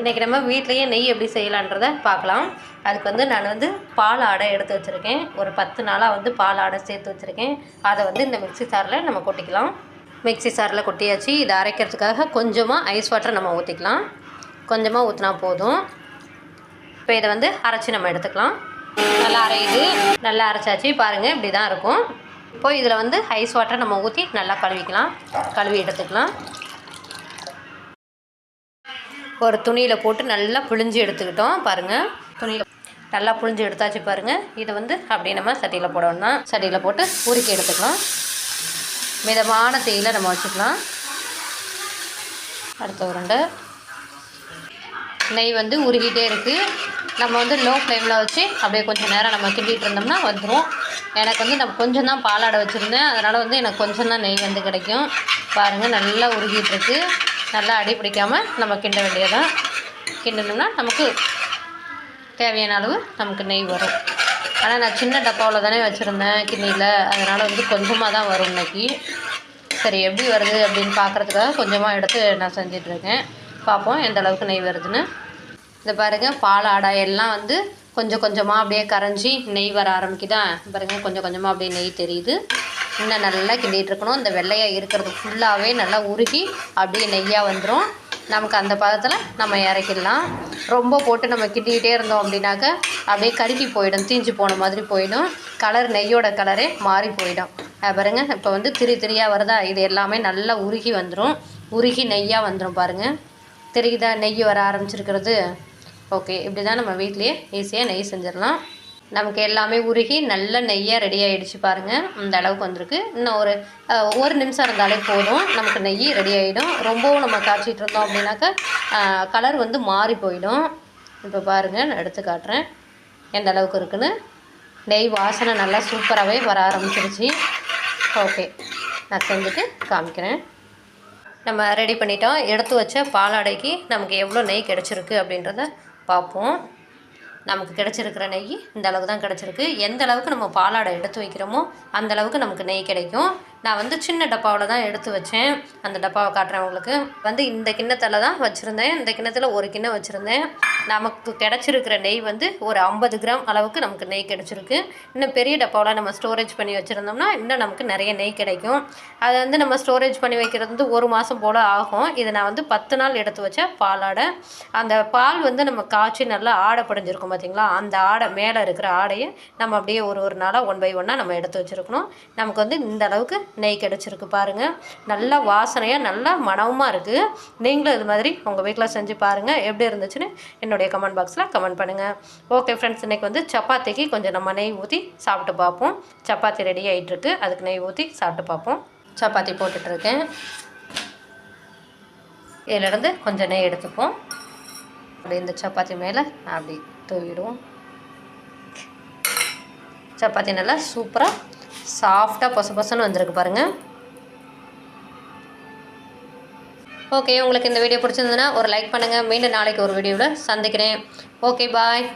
இன்றைக்கி நம்ம வீட்லேயே நெய் எப்படி செய்யலான்றதை பார்க்கலாம். அதுக்கு வந்து நான் வந்து பால் ஆடை எடுத்து வச்சுருக்கேன். ஒரு பத்து நாளாக வந்து பால் ஆடை சேர்த்து வச்சுருக்கேன். அதை வந்து இந்த மிக்ஸி சாரில் நம்ம கொட்டிக்கலாம். மிக்ஸி சாரில் கொட்டியாச்சு. இதை அரைக்கிறதுக்காக கொஞ்சமாக ஐஸ் வாட்டர் நம்ம ஊற்றிக்கலாம் கொஞ்சமாக ஊற்றினா போதும். இப்போ இதை வந்து அரைச்சி நம்ம எடுத்துக்கலாம். நல்லா அரையுது. நல்லா அரைச்சாச்சு. பாருங்கள் இப்படி தான் இருக்கும். இப்போது இதில் வந்து ஐஸ் வாட்டர் நம்ம ஊற்றி நல்லா கழுவிக்கலாம். கழுவி எடுத்துக்கலாம். ஒரு துணியில் போட்டு நல்லா புழிஞ்சு எடுத்துக்கிட்டோம் பாருங்கள் துணியில் நல்லா புழிஞ்சு எடுத்தாச்சு பாருங்கள் இதை வந்து அப்படியே நம்ம சட்டியில் போடணும்னா சட்டியில் போட்டு உருக்கி எடுத்துக்கலாம். மிதமான தேயில நம்ம வச்சுக்கலாம். அடுத்த உருண்டை. நெய் வந்து உருகிட்டே இருக்குது நம்ம வந்து லோ ஃப்ளேமில் வச்சு அப்படியே கொஞ்சம் நேரம் நம்ம கிண்டிகிட்டு இருந்தோம்னா வந்துடும் எனக்கு வந்து நான் கொஞ்சம் தான் பாலாடை வச்சுருந்தேன். அதனால் வந்து எனக்கு கொஞ்சம் தான் நெய் வந்து கிடைக்கும். பாருங்கள் நல்லா உருகிட்டுருக்கு நல்லா அடி பிடிக்காமல் நம்ம கிண்ட வேண்டியதான் கிண்டணும்னா நமக்கு தேவையான அளவு நமக்கு நெய் வரும். ஆனால் நான் சின்ன டப்பாவில் தானே வச்சுருந்தேன் கிண்ணியில். அதனால் வந்து கொஞ்சமாக தான் வரும் இன்னைக்கு. சரி எப்படி வருது அப்படின்னு பார்க்குறதுக்காக கொஞ்சமாக எடுத்து நான் செஞ்சிட்ருக்கேன் பார்ப்போம் எந்த அளவுக்கு நெய் வருதுன்னு. இந்த பாருங்கள் பால் ஆடை எல்லாம் வந்து கொஞ்சம் கொஞ்சமாக அப்படியே கரைஞ்சி நெய் வர ஆரம்பிக்குதா? பாருங்கள் கொஞ்சம் கொஞ்சமாக அப்படியே நெய் தெரியுது. இன்னும் நல்லா கிண்டிகிட்டு இருக்கணும். இந்த வெள்ளையாக இருக்கிறது ஃபுல்லாகவே நல்லா உருகி அப்படியே நெய்யாக வந்துடும் நமக்கு அந்த பதத்தில் நம்ம இறக்கிடலாம். ரொம்ப போட்டு நம்ம கிண்டிக்கிட்டே இருந்தோம் அப்படின்னாக்க அப்படியே கருகி போயிடும். தீஞ்சு போன மாதிரி போயிடும். கலர் நெய்யோட கலரே மாறி போயிடும். பாருங்க இப்போ வந்து திரி திரியாக வருதா? இது எல்லாமே நல்லா உருகி வந்துடும் உருகி நெய்யாக வந்துடும் பாருங்கள் தெரியுதா? நெய் வர ஆரம்பிச்சிருக்கிறது. ஓகே இப்படி தான் நம்ம வீட்லேயே ஈஸியாக நெய் செஞ்சிடலாம். நமக்கு எல்லாமே உருகி நல்ல நெய்யாக ரெடி ஆகிடுச்சு பாருங்கள் இந்த அளவுக்கு வந்திருக்கு. இன்னும் ஒரு ஒரு நிமிஷம் இருந்தாலே போதும். நமக்கு நெய் ரெடி ஆகிடும் ரொம்பவும் நம்ம காய்ச்சிட்டு இருந்தோம் அப்படின்னாக்கா கலர் வந்து மாறி போயிடும். இப்போ பாருங்கள் நான் எடுத்து காட்டுறேன். எந்த அளவுக்கு இருக்குன்னு. நெய் வாசனை நல்லா சூப்பராகவே வர ஆரம்பிச்சிருச்சு. ஓகே நான் செஞ்சுட்டு காமிக்கிறேன். நம்ம ரெடி பண்ணிட்டோம். எடுத்து வச்ச பாலாடைக்கு நமக்கு எவ்வளோ நெய் கிடச்சிருக்கு அப்படின்றத பார்ப்போம். நமக்கு கிடச்சிருக்கிற நெய் இந்த அளவுக்கு தான் கிடச்சிருக்கு. எந்த அளவுக்கு நம்ம பாலாடை எடுத்து வைக்கிறோமோ அந்த அளவுக்கு நமக்கு நெய் கிடைக்கும். நான் வந்து சின்ன டப்பாவில் தான் எடுத்து வச்சேன். அந்த டப்பாவை காட்டுறேன் உங்களுக்கு. வந்து இந்த கிண்ணத்தில் தான் வச்சுருந்தேன். இந்த கிண்ணத்தில் ஒரு கிண்ணம் வச்சுருந்தேன். நமக்கு கிடச்சிருக்கிற நெய் வந்து ஒரு ஐம்பது கிராம் அளவுக்கு நமக்கு நெய் கிடச்சிருக்கு. இன்னும் பெரிய டப்பாவில் நம்ம ஸ்டோரேஜ் பண்ணி வச்சுருந்தோம்னா இன்னும் நமக்கு நிறைய நெய் கிடைக்கும். அதை வந்து நம்ம ஸ்டோரேஜ் பண்ணி வைக்கிறது வந்து ஒரு மாதம் போல் ஆகும். இதை நான் வந்து பத்து நாள் எடுத்து வச்ச பாலாடை. அந்த பால் வந்து நம்ம காய்ச்சி நல்லா ஆடை படிஞ்சிருக்கும் பார்த்தீங்களா அந்த ஆடை மேலே இருக்கிற ஆடையை நம்ம அப்படியே ஒரு ஒரு நாளாக ஒன் பை ஒன்னாக நம்ம எடுத்து வச்சுருக்கணும். நமக்கு வந்து இந்த அளவுக்கு நெய் கிடச்சிருக்கு பாருங்கள் நல்லா வாசனையாக நல்லா மனமாக இருக்குது நீங்களும் இது மாதிரி உங்கள் வீட்டில் செஞ்சு பாருங்கள் எப்படி இருந்துச்சுன்னு என்னுடைய கமெண்ட் பாக்ஸில் கமெண்ட் பண்ணுங்கள் ஓகே ஃப்ரெண்ட்ஸ் இன்றைக்கி வந்து சப்பாத்திக்கு கொஞ்சம் நம்ம நெய் ஊற்றி சாப்பிட்டு பார்ப்போம். சப்பாத்தி ரெடி ஆகிட்டுருக்கு அதுக்கு நெய் ஊற்றி சாப்பிட்டு பார்ப்போம். சப்பாத்தி போட்டுட்ருக்கேன் இதிலேருந்து கொஞ்சம் நெய் எடுத்துப்போம். அப்படி இந்த சப்பாத்தி மேலே அப்படி தூவிடுவோம். சப்பாத்தி நல்லா சூப்பராக சாஃப்டாக பொச பொசன்னு வந்திருக்கு பாருங்கள் ஓகே உங்களுக்கு இந்த வீடியோ பிடிச்சிருந்ததுன்னா ஒரு லைக் பண்ணுங்கள் மீண்டும் நாளைக்கு ஒரு வீடியோவில் சந்திக்கிறேன். Okay bye